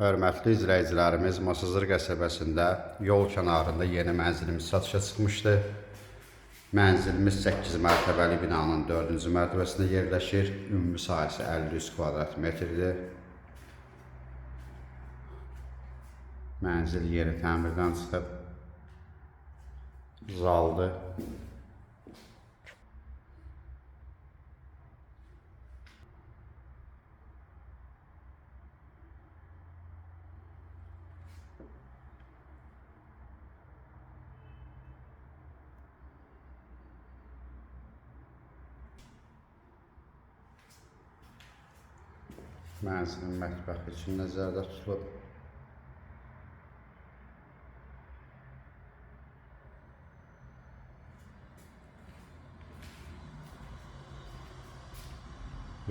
Hörmətli izləyicilərimiz, Masazır qəsəbəsində yol kənarında yeni mənzilimiz satışa çıxmışdı. Mənzilimiz 8 mərtəbəli binanın 4-cü mərtəbəsində yerləşir. Ümumi sahəsi 53 kvadrat metrdir. Mənzil yeri təmirdən çıxıb. Zaldır. Mənzilin mətbəxi üçün nəzərdə tutulub.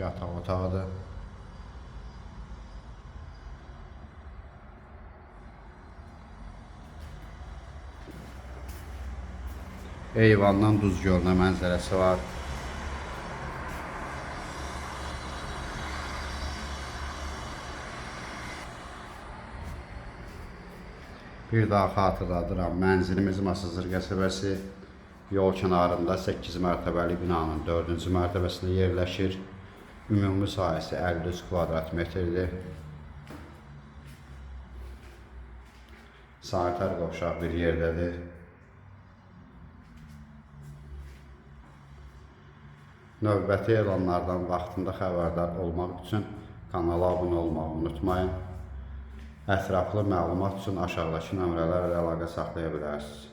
Yataq otağıdır. Eyvandan duz gölünə mənzərəsi var. Bir daha xatırladıram. Mənzilimiz Masazır qəsəbəsi yol kənarında 8 mərtəbəli binanın 4-cü mərtəbəsində yerləşir. Ümumi sahəsi 53 kvadrat metrdir. Sanitar qovşaq bir yerdədir. Növbəti elanlardan vaxtında xəbərdar olmaq üçün kanala abunə olmağı unutmayın. Ətraflı məlumat üçün aşağıdakı nömrələrlə əlaqə saxlaya bilərsiniz.